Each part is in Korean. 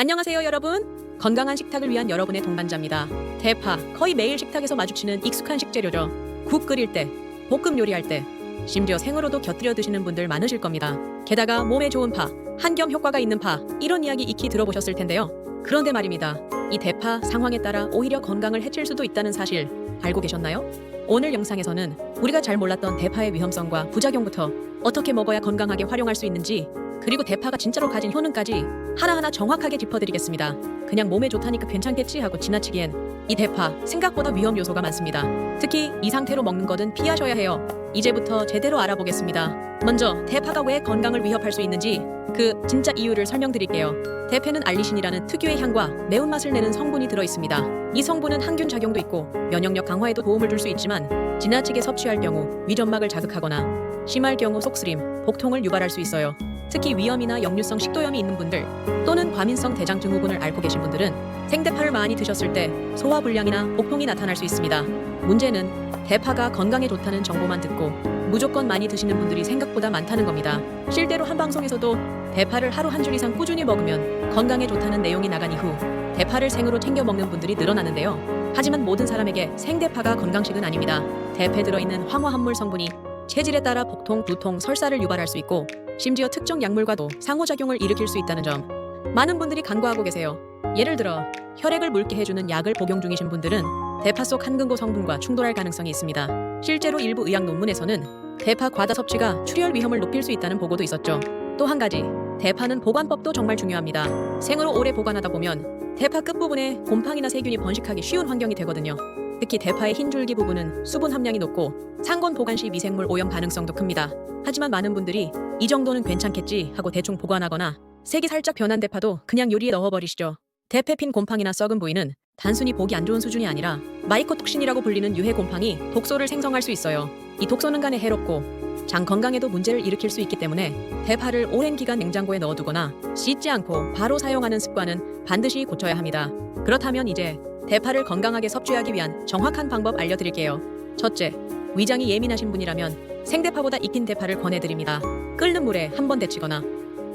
안녕하세요, 여러분. 건강한 식탁을 위한 여러분의 동반자입니다. 대파, 거의 매일 식탁에서 마주치는 익숙한 식재료죠. 국 끓일 때, 볶음 요리할 때, 심지어 생으로도 곁들여 드시는 분들 많으실 겁니다. 게다가 몸에 좋은 파, 한겸 효과가 있는 파, 이런 이야기 익히 들어보셨을 텐데요. 그런데 말입니다. 이 대파 상황에 따라 오히려 건강을 해칠 수도 있다는 사실 알고 계셨나요? 오늘 영상에서는 우리가 잘 몰랐던 대파의 위험성과 부작용부터 어떻게 먹어야 건강하게 활용할 수 있는지 그리고 대파가 진짜로 가진 효능까지 하나하나 정확하게 짚어드리겠습니다. 그냥 몸에 좋다니까 괜찮겠지 하고 지나치기엔 이 대파 생각보다 위험 요소가 많습니다. 특히 이 상태로 먹는 것은 피하셔야 해요. 이제부터 제대로 알아보겠습니다. 먼저 대파가 왜 건강을 위협할 수 있는지 그 진짜 이유를 설명드릴게요. 대패는 알리신이라는 특유의 향과 매운맛을 내는 성분이 들어 있습니다. 이 성분은 항균 작용도 있고 면역력 강화에도 도움을 줄 수 있지만 지나치게 섭취할 경우 위점막을 자극하거나 심할 경우 속쓰림, 복통을 유발할 수 있어요. 특히 위염이나 역류성 식도염이 있는 분들 또는 과민성 대장 증 후군을 앓고 계신 분들은 생대파를 많이 드셨을 때 소화 불량이나 복통이 나타날 수 있습니다. 문제는 대파가 건강에 좋다는 정보만 듣고 무조건 많이 드시는 분들이 생각보다 많다는 겁니다. 실제로 한 방송에서도 대파를 하루 한 줄 이상 꾸준히 먹으면 건강에 좋다는 내용이 나간 이후 대파를 생으로 챙겨 먹는 분들이 늘어나는데요. 하지만 모든 사람에게 생대파가 건강식은 아닙니다. 대패 들어있는 황화합물 성분이 체질에 따라 복통, 두통, 설사를 유발할 수 있고 심지어 특정 약물과도 상호작용을 일으킬 수 있다는 점 많은 분들이 간과하고 계세요. 예를 들어 혈액을 묽게 해주는 약을 복용 중이신 분들은 대파 속 한근고 성분과 충돌할 가능성이 있습니다. 실제로 일부 의학 논문에서는 대파 과다 섭취가 출혈 위험을 높일 수 있다는 보고도 있었죠. 또 한 가지, 대파는 보관법도 정말 중요합니다. 생으로 오래 보관하다 보면 대파 끝부분에 곰팡이나 세균이 번식하기 쉬운 환경이 되거든요. 특히 대파의 흰 줄기 부분은 수분 함량이 높고 상건 보관 시 미생물 오염 가능성도 큽니다. 하지만 많은 분들이 이 정도는 괜찮겠지 하고 대충 보관하거나 색이 살짝 변한 대파도 그냥 요리에 넣어버리시죠. 대패 핀 곰팡이나 썩은 부위는 단순히 보기 안 좋은 수준이 아니라 마이코톡신이라고 불리는 유해 곰팡이 독소를 생성할 수 있어요. 이 독소는 간에 해롭고 장 건강에도 문제를 일으킬 수 있기 때문에 대파를 오랜 기간 냉장고에 넣어두거나 씻지 않고 바로 사용하는 습관은 반드시 고쳐야 합니다. 그렇다면 이제 대파를 건강하게 섭취하기 위한 정확한 방법 알려드릴게요. 첫째, 위장이 예민하신 분이라면 생대파보다 익힌 대파를 권해드립니다. 끓는 물에 한 번 데치거나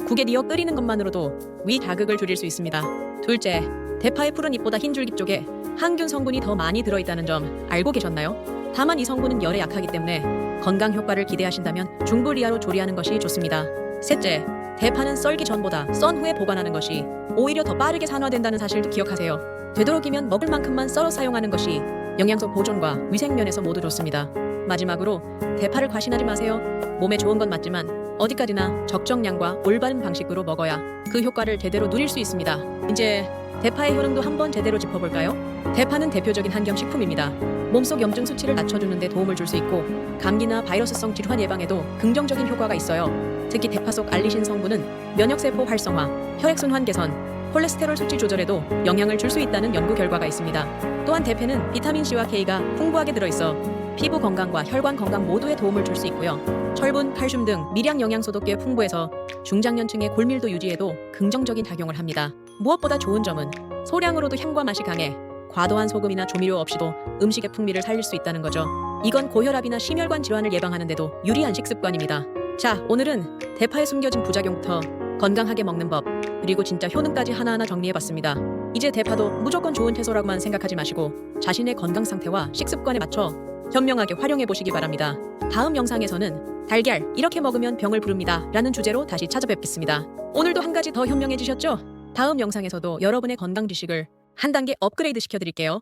국에 넣어 끓이는 것만으로도 위 자극을 줄일 수 있습니다. 둘째, 대파의 푸른 잎보다 흰 줄기 쪽에 항균 성분이 더 많이 들어있다는 점 알고 계셨나요? 다만 이 성분은 열에 약하기 때문에 건강 효과를 기대하신다면 중불 이하로 조리하는 것이 좋습니다. 셋째, 대파는 썰기 전보다 썬 후에 보관하는 것이 오히려 더 빠르게 산화된다는 사실도 기억하세요. 되도록이면 먹을 만큼만 썰어 사용하는 것이 영양소 보존과 위생 면에서 모두 좋습니다. 마지막으로 대파를 과신하지 마세요. 몸에 좋은 건 맞지만 어디까지나 적정량과 올바른 방식으로 먹어야 그 효과를 제대로 누릴 수 있습니다. 이제 대파의 효능도 한번 제대로 짚어볼까요? 대파는 대표적인 한겸 식품입니다. 몸속 염증 수치를 낮춰주는 데 도움을 줄 수 있고 감기나 바이러스성 질환 예방에도 긍정적인 효과가 있어요. 특히 대파 속 알리신 성분은 면역세포 활성화, 혈액순환 개선, 콜레스테롤 수치 조절에도 영향을 줄 수 있다는 연구 결과가 있습니다. 또한 대패는 비타민 C와 K가 풍부하게 들어있어 피부 건강과 혈관 건강 모두에 도움을 줄 수 있고요. 철분, 칼슘 등 미량 영양소도 꽤 풍부해서 중장년층의 골밀도 유지에도 긍정적인 작용을 합니다. 무엇보다 좋은 점은 소량으로도 향과 맛이 강해 과도한 소금이나 조미료 없이도 음식의 풍미를 살릴 수 있다는 거죠. 이건 고혈압이나 심혈관 질환을 예방하는 데도 유리한 식습관입니다. 자, 오늘은 대파에 숨겨진 부작용부터 건강하게 먹는 법, 그리고 진짜 효능까지 하나하나 정리해봤습니다. 이제 대파도 무조건 좋은 채소라고만 생각하지 마시고 자신의 건강 상태와 식습관에 맞춰 현명하게 활용해 보시기 바랍니다. 다음 영상에서는 달걀 이렇게 먹으면 병을 부릅니다 라는 주제로 다시 찾아뵙겠습니다. 오늘도 한 가지 더 현명해지셨죠? 다음 영상에서도 여러분의 건강 지식을 한 단계 업그레이드 시켜드릴게요.